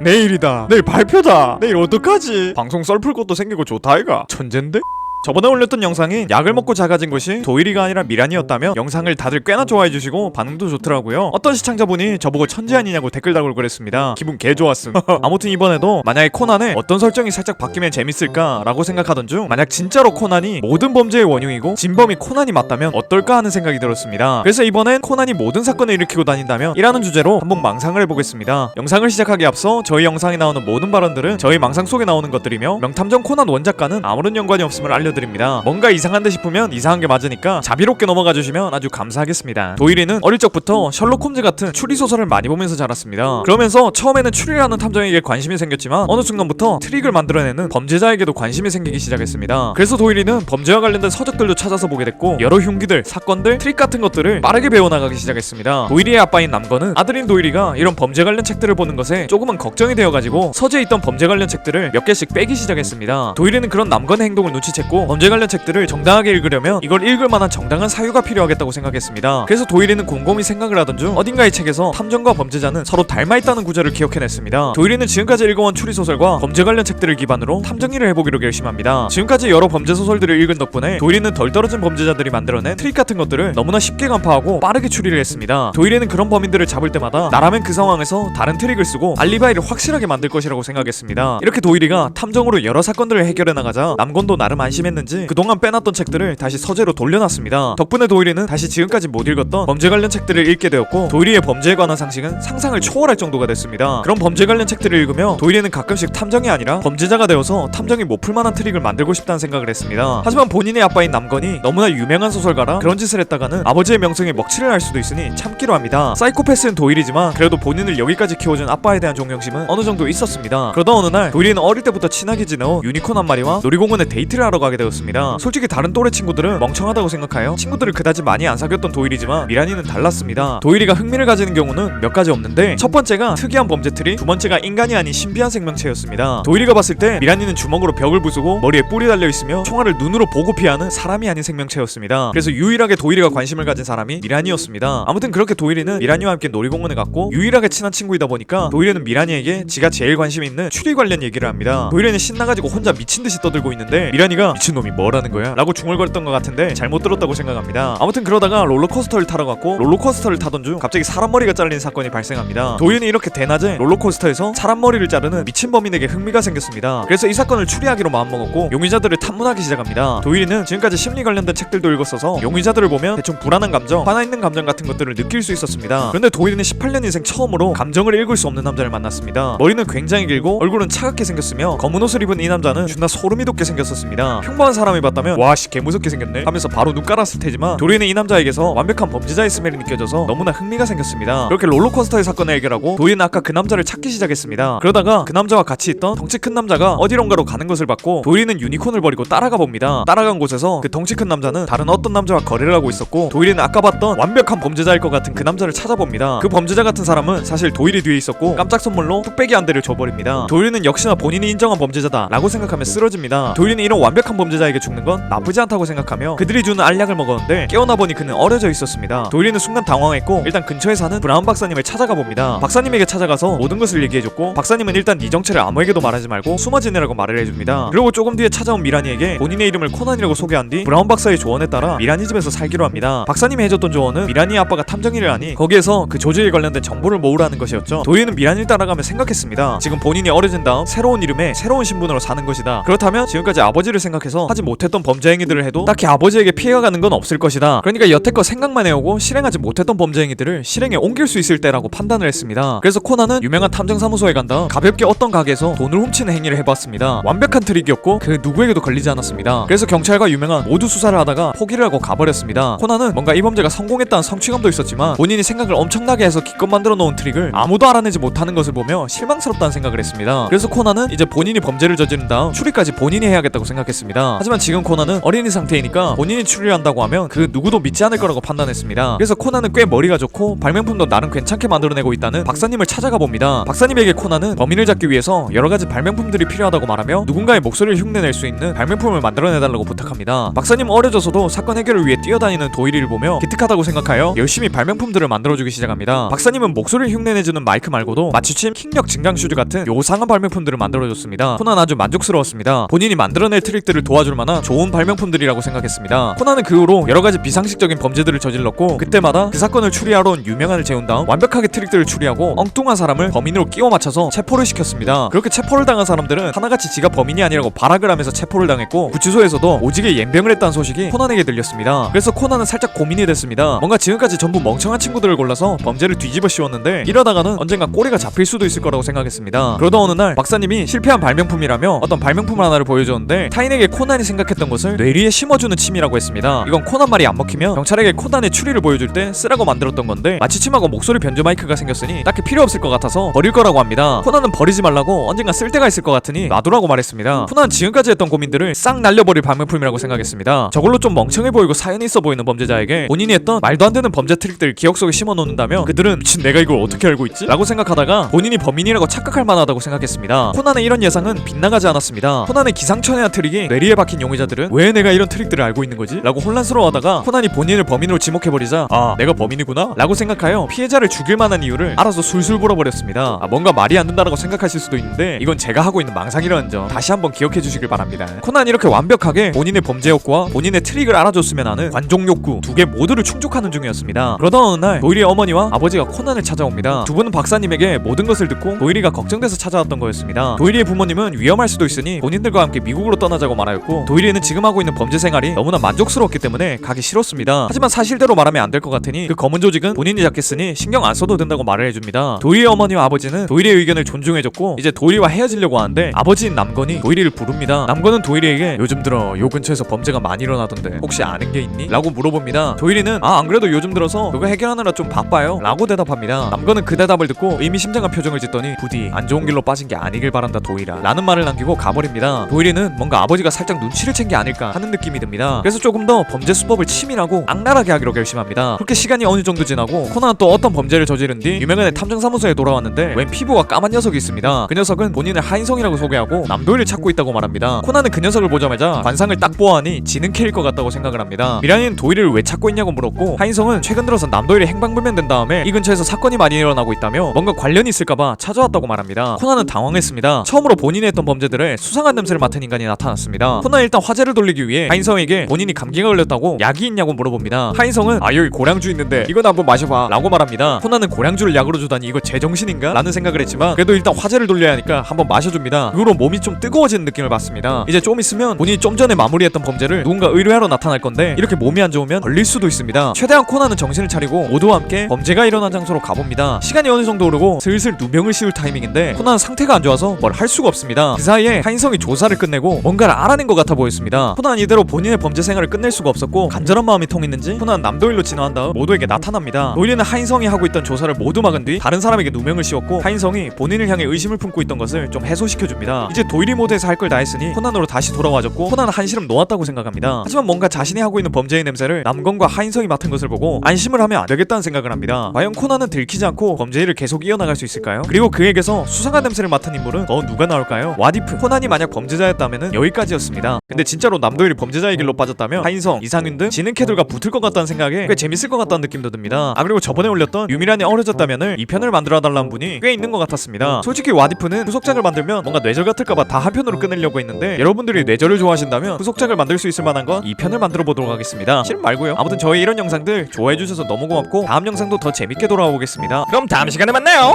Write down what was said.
내일이다. 내일 발표다. 내일 어떡하지? 방송 썰풀 것도 생기고 좋다 이가. 천젠데? 저번에 올렸던 영상이 약을 먹고 작아진 것이 도일이가 아니라 미란이었다며 영상을 다들 꽤나 좋아해 주시고 반응도 좋더라고요. 어떤 시청자분이 저보고 천재 아니냐고 댓글 달고 그랬습니다. 기분 개 좋았음. 아무튼 이번에도 만약에 코난에 어떤 설정이 살짝 바뀌면 재밌을까 라고 생각하던 중 만약 진짜로 코난이 모든 범죄의 원흉이고 진범이 코난이 맞다면 어떨까 하는 생각이 들었습니다. 그래서 이번엔 코난이 모든 사건을 일으키고 다닌다면 이라는 주제로 한번 망상을 해보겠습니다. 영상을 시작하기 앞서 저희 영상에 나오는 모든 발언들은 저희 망상 속에 나오는 것들이며 명탐정 코난 원작과는 아무런 연관이 없음을 알려 드립니다. 뭔가 이상한데 싶으면 이상한 게 맞으니까 자비롭게 넘어가 주시면 아주 감사하겠습니다. 도일이는 어릴 적부터 셜록 홈즈 같은 추리 소설을 많이 보면서 자랐습니다. 그러면서 처음에는 추리라는 탐정에게 관심이 생겼지만 어느 순간부터 트릭을 만들어내는 범죄자에게도 관심이 생기기 시작했습니다. 그래서 도일이는 범죄와 관련된 서적들도 찾아서 보게 됐고 여러 흉기들, 사건들, 트릭 같은 것들을 빠르게 배워나가기 시작했습니다. 도일이의 아빠인 남건은 아들인 도일이가 이런 범죄 관련 책들을 보는 것에 조금은 걱정이 되어가지고 서재에 있던 범죄 관련 책들을 몇 개씩 빼기 시작했습니다. 도일이는 그런 남건의 행동을 눈치챘고 범죄 관련 책들을 정당하게 읽으려면 이걸 읽을 만한 정당한 사유가 필요하겠다고 생각했습니다. 그래서 도일이는 곰곰이 생각을 하던 중 어딘가의 책에서 탐정과 범죄자는 서로 닮아 있다는 구절을 기억해냈습니다. 도일이는 지금까지 읽어온 추리 소설과 범죄 관련 책들을 기반으로 탐정 일을 해보기로 결심합니다. 지금까지 여러 범죄 소설들을 읽은 덕분에 도일이는 덜 떨어진 범죄자들이 만들어낸 트릭 같은 것들을 너무나 쉽게 간파하고 빠르게 추리를 했습니다. 도일이는 그런 범인들을 잡을 때마다 나라면 그 상황에서 다른 트릭을 쓰고 알리바이를 확실하게 만들 것이라고 생각했습니다. 이렇게 도일이가 탐정으로 여러 사건들을 해결해 나가자 남건도 나름 안심 했는지 그동안 빼놨던 책들을 다시 서재로 돌려놨습니다. 덕분에 도일이는 다시 지금까지 못 읽었던 범죄 관련 책들을 읽게 되었고 도일이의 범죄에 관한 상식은 상상을 초월할 정도가 됐습니다. 그런 범죄 관련 책들을 읽으며 도일이는 가끔씩 탐정이 아니라 범죄자가 되어서 탐정이 못 풀만한 트릭을 만들고 싶다는 생각을 했습니다. 하지만 본인의 아빠인 남건이 너무나 유명한 소설가라 그런 짓을 했다가는 아버지의 명성에 먹칠을 할 수도 있으니 참기로 합니다. 사이코패스는 도일이지만 그래도 본인을 여기까지 키워준 아빠에 대한 존경심은 어느 정도 있었습니다. 그러다 어느 날 도일이는 어릴 때부터 친하게 지내어 유니콘 한 마리와 놀이공원에 데이트를 하러 가게 되었습니다. 솔직히 다른 또래 친구들은 멍청하다고 생각하여 친구들을 그다지 많이 안 사귀었던 도일이지만 미란이는 달랐습니다. 도일이가 흥미를 가지는 경우는 몇 가지 없는데 첫 번째가 특이한 범죄 트리, 두 번째가 인간이 아닌 신비한 생명체였습니다. 도일이가 봤을 때 미란이는 주먹으로 벽을 부수고 머리에 뿔이 달려 있으며 총알을 눈으로 보고 피하는 사람이 아닌 생명체였습니다. 그래서 유일하게 도일이가 관심을 가진 사람이 미란이었습니다. 아무튼 그렇게 도일이는 미란이와 함께 놀이공원에 갔고 유일하게 친한 친구이다 보니까 도일이는 미란이에게 지가 제일 관심 있는 추리 관련 얘기를 합니다. 도일이는 신나가지고 혼자 미친 듯이 떠들고 있는데 미란이가 미친 놈이 뭐라는 거야? 라고 중얼거렸던 것 같은데 잘못 들었다고 생각합니다. 아무튼 그러다가 롤러코스터를 타러 갔고 롤러코스터를 타던 중 갑자기 사람 머리가 잘린 사건이 발생합니다. 도일이는 이렇게 대낮에 롤러코스터에서 사람 머리를 자르는 미친 범인에게 흥미가 생겼습니다. 그래서 이 사건을 추리하기로 마음먹었고 용의자들을 탐문하기 시작합니다. 도일이는 지금까지 심리 관련된 책들도 읽었어서 용의자들을 보면 대충 불안한 감정, 화나 있는 감정 같은 것들을 느낄 수 있었습니다. 그런데 도일이는 18년 인생 처음으로 감정을 읽을 수 없는 남자를 만났습니다. 머리는 굉장히 길고 얼굴은 차갑게 생겼으며 검은 옷을 입은 이 남자는 존나 소름이 돋게 생겼었습니다. 평범한 사람이 봤다면 와씨 개무섭게 생겼네 하면서 바로 눈 깔았을 테지만 도리는 이 남자에게서 완벽한 범죄자의 스멜이 느껴져서 너무나 흥미가 생겼습니다. 그렇게 롤러코스터의 사건을 해결하고 도리는 아까 그 남자를 찾기 시작했습니다. 그러다가 그 남자와 같이 있던 덩치 큰 남자가 어디론가로 가는 것을 봤고 도리는 유니콘을 버리고 따라가 봅니다. 따라간 곳에서 그 덩치 큰 남자는 다른 어떤 남자와 거래를 하고 있었고 도일이는 아까 봤던 완벽한 범죄자일 것 같은 그 남자를 찾아봅니다. 그 범죄자 같은 사람은 사실 도일이 뒤에 있었고 깜짝 선물로 뚝배기 한 대를 줘버립니다. 도일이는 역시나 본인이 인정한 범죄자다 라고 생각하며 쓰러집니다. 도일이는 이런 완벽한 범죄자에게 죽는 건 나쁘지 않다고 생각하며 그들이 주는 알약을 먹었는데 깨어나 보니 그는 어려져 있었습니다. 도일이는 순간 당황했고 일단 근처에 사는 브라운 박사님을 찾아가 봅니다. 박사님에게 찾아가서 모든 것을 얘기해줬고 박사님은 일단 네 정체를 아무에게도 말하지 말고 숨어 지내라고 말을 해줍니다. 그리고 조금 뒤에 찾아온 미란이에게 본인의 이름을 코난이라고 소개한 뒤 브라운 박사의 조언에 따라 미란이 집에서 살기로 합니다. 박사님이 해줬던 조언은 미란이의 아빠가 탐정일을 하니 거기에서 그 조직에 관련된 정보를 모으라는 것이었죠. 도희는 미란이를 따라가며 생각했습니다. 지금 본인이 어려진 다음 새로운 이름에 새로운 신분으로 사는 것이다. 그렇다면 지금까지 아버지를 생각해 서 하지 못했던 범죄 행위들을 해도 딱히 아버지에게 피해가 가는 건 없을 것이다. 그러니까 여태껏 생각만 해오고 실행하지 못했던 범죄 행위들을 실행에 옮길 수 있을 때라고 판단을 했습니다. 그래서 코난은 유명한 탐정 사무소에 간 다음 가볍게 어떤 가게에서 돈을 훔치는 행위를 해봤습니다. 완벽한 트릭이었고 그 누구에게도 걸리지 않았습니다. 그래서 경찰과 유명한 모두 수사를 하다가 포기를 하고 가버렸습니다. 코난은 뭔가 이 범죄가 성공했다는 성취감도 있었지만 본인이 생각을 엄청나게 해서 기껏 만들어 놓은 트릭을 아무도 알아내지 못하는 것을 보며 실망스럽다는 생각을 했습니다. 그래서 코난은 이제 본인이 범죄를 저지른 다음 추리까지 본인이 해야겠다고 생각했습니다. 했습니다. 하지만 지금 코난은 어린이 상태이니까 본인이 추리를 한다고 하면 그 누구도 믿지 않을 거라고 판단했습니다. 그래서 코난은 꽤 머리가 좋고 발명품도 나름 괜찮게 만들어내고 있다는 박사님을 찾아가 봅니다. 박사님에게 코난은 범인을 잡기 위해서 여러 가지 발명품들이 필요하다고 말하며 누군가의 목소리를 흉내낼 수 있는 발명품을 만들어내달라고 부탁합니다. 박사님 어려져서도 사건 해결을 위해 뛰어다니는 도일이를 보며 기특하다고 생각하여 열심히 발명품들을 만들어주기 시작합니다. 박사님은 목소리를 흉내내주는 마이크 말고도 마취침, 킥력 증강 슈즈 같은 요상한 발명품들을 만들어줬습니다. 코난 아주 만족스러웠습니다. 본인이 만들어낼 트릭들을 도와줄 만한 좋은 발명품들이라고 생각했습니다. 코난은 그 후로 여러 가지 비상식적인 범죄들을 저질렀고 그때마다 그 사건을 추리하러 온 유명한을 재운 다음 완벽하게 트릭들을 추리하고 엉뚱한 사람을 범인으로 끼워 맞춰서 체포를 시켰습니다. 그렇게 체포를 당한 사람들은 하나같이 지가 범인이 아니라고 발악을 하면서 체포를 당했고 구치소에서도 오지게 연병을 했다는 소식이 코난에게 들렸습니다. 그래서 코난은 살짝 고민이 됐습니다. 뭔가 지금까지 전부 멍청한 친구들을 골라서 범죄를 뒤집어 씌웠는데 이러다가는 언젠가 꼬리가 잡힐 수도 있을 거라고 생각했습니다. 그러다 어느 날 박사님이 실패한 발명품이라며 어떤 발명품 하나를 보여줬는데 타인에게 코난이 생각했던 것을 뇌리에 심어주는 침이라고 했습니다. 이건 코난 말이 안 먹히면 경찰에게 코난의 추리를 보여줄 때 쓰라고 만들었던 건데 마치 침하고 목소리 변조 마이크가 생겼으니 딱히 필요 없을 것 같아서 버릴 거라고 합니다. 코난은 버리지 말라고 언젠가 쓸 때가 있을 것 같으니 놔두라고 말했습니다. 코난은 지금까지 했던 고민들을 싹 날려버릴 발명품이라고 생각했습니다. 저걸로 좀 멍청해 보이고 사연이 있어 보이는 범죄자에게 본인이 했던 말도 안 되는 범죄 트릭들 기억 속에 심어 놓는다면 그들은 미친 내가 이걸 어떻게 알고 있지? 라고 생각하다가 본인이 범인이라고 착각할 만하다고 생각했습니다. 코난의 이런 예상은 빗나가지 않았습니다. 코난의 기상천외한 트릭이 뇌리 에 박힌 용의자들은 왜 내가 이런 트릭들을 알고 있는 거지? 라고 혼란스러워하다가 코난이 본인을 범인으로 지목해버리자 아 내가 범인이구나? 라고 생각하여 피해자를 죽일 만한 이유를 알아서 술술 불어버렸습니다. 아 뭔가 말이 안 된다라고 생각하실 수도 있는데 이건 제가 하고 있는 망상이라는 점 다시 한번 기억해 주시길 바랍니다. 코난이 이렇게 완벽하게 본인의 범죄 욕구와 본인의 트릭을 알아줬으면 하는 관종 욕구 두 개 모두를 충족하는 중이었습니다. 그러던 어느 날 도일이의 어머니와 아버지가 코난을 찾아옵니다. 두 분은 박사님에게 모든 것을 듣고 도일이가 걱정돼서 찾아왔던 거였습니다. 도일이의 부모님은 위험할 수도 있으니 본인들과 함께 미국으로 떠나자고 말하였고 도일이는 지금 하고 있는 범죄 생활이 너무나 만족스러웠기 때문에 가기 싫었습니다. 하지만 사실대로 말하면 안 될 것 같으니 그 검은 조직은 본인이 잡겠으니 신경 안 써도 된다고 말을 해줍니다. 도일이의 어머니와 아버지는 도일이의 의견을 존중해줬고 이제 도일이와 헤어지려고 하는데 아버지인 남건이 도일이를 부릅니다. 남건은 도일이에게 요즘 들어 요 근처에서 범죄가 많이 일어나던데 혹시 아는 게 있니? 라고 물어봅니다. 도일이는 아 안 그래도 요즘 들어서 그거 해결하느라 좀 바빠요 라고 대답합니다. 남건은 그 대답을 듣고 의미심장한 표정을 짓더니 부디 안 좋은 길로 빠진 게 아니길 바란다 도일아 라는 말을 남기고 가버립니다. 도일이는 뭔가 아버지가 살짝 눈치를 챈 게 아닐까 하는 느낌이 듭니다. 그래서 조금 더 범죄 수법을 치밀하고 악랄하게 하기로 결심합니다. 그렇게 시간이 어느 정도 지나고 코난은 또 어떤 범죄를 저지른 뒤 유명한의 탐정사무소에 돌아왔는데 웬 피부가 까만 녀석이 있습니다. 그 녀석은 본인을 하인성이라고 소개하고 남도일을 찾고 있다고 말합니다. 코난은 그 녀석을 보자마자 관상을 딱 보아하니 지는 캐일 것 같다고 생각을 합니다. 미란이는 도일을 왜 찾고 있냐고 물었고 하인성은 최근 들어서 남도일이 행방불명된 다음에 이 근처에서 사건이 많이 일어나고 있다며 뭔가 관련이 있을까봐 찾아왔다고 말합니다. 코난은 당황했습니다. 처음으로 본인이 했던 범죄들에 수상한 냄새를 맡은 인간이 나타났습니다. 코난은 일단 화제를 돌리기 위해 하인성에게 본인이 감기가 걸렸다고 약이 있냐고 물어봅니다. 하인성은 아 여기 고량주 있는데 이건 한번 마셔봐 라고 말합니다. 코난은 고량주를 약으로 주다니 이거 제정신인가? 라는 생각을 했지만 그래도 일단 화제를 돌려야 하니까 한번 마셔줍니다. 그 후로 몸이 좀 뜨거워지는 느낌을 받습니다. 이제 좀 있으면 본인이 좀 전에 마무리했던 범죄를 누군가 의뢰하러 나타날 건데 이렇게 몸이 안 좋으면 걸릴 수도 있습니다. 최대한 코난은 정신을 차리고 모두와 함께 범죄가 일어난 장소로 가봅니다. 시간이 어느 정도 오르고 슬슬 누명을 씌울 타이밍인데 코난은 상태가 안 좋아서 뭘 할 수가 없습니다. 그 사이에 하인성이 조사를 끝내고 뭔가를 알아 낸 것 같아 보였습니다. 코난은 이대로 본인의 범죄 생활을 끝낼 수가 없었고 간절한 마음이 통했는지 코난은 남도일로 진화한 다음 모두에게 나타납니다. 도일이는 하인성이 하고 있던 조사를 모두 막은 뒤 다른 사람에게 누명을 씌웠고 하인성이 본인을 향해 의심을 품고 있던 것을 좀 해소시켜줍니다. 이제 도일이 모드에서 할 걸 다 했으니 코난으로 다시 돌아와줬고 코난은 한시름 놓았다고 생각합니다. 하지만 뭔가 자신이 하고 있는 범죄의 냄새를 남건과 하인성이 맡은 것을 보고 안심을 하면 안 되겠다는 생각을 합니다. 과연 코난은 들키지 않고 범죄 일을 계속 이어나갈 수 있을까요? 그리고 그에게서 수상한 냄새를 맡은 인물은 더 누가 나올까요? 와디프 코난이 만약 범죄자였다면 여기까지였습니다. 근데 진짜로 남도일이 범죄자의 길로 빠졌다면 하인성, 이상윤 등 지능캐들과 붙을 것 같다는 생각에 꽤 재밌을 것 같다는 느낌도 듭니다. 아 그리고 저번에 올렸던 유미란이 어려졌다면을 2편을 만들어달라는 분이 꽤 있는 것 같았습니다. 솔직히 와디프는 후속작을 만들면 뭔가 뇌절 같을까봐 다 한 편으로 끊으려고 했는데 여러분들이 뇌절을 좋아하신다면 후속작을 만들 수 있을 만한 건 2편을 만들어 보도록 하겠습니다. 싫음 말고요. 아무튼 저희 이런 영상들 좋아해 주셔서 너무 고맙고 다음 영상도 더 재밌게 돌아오겠습니다. 그럼 다음 시간에 만나요.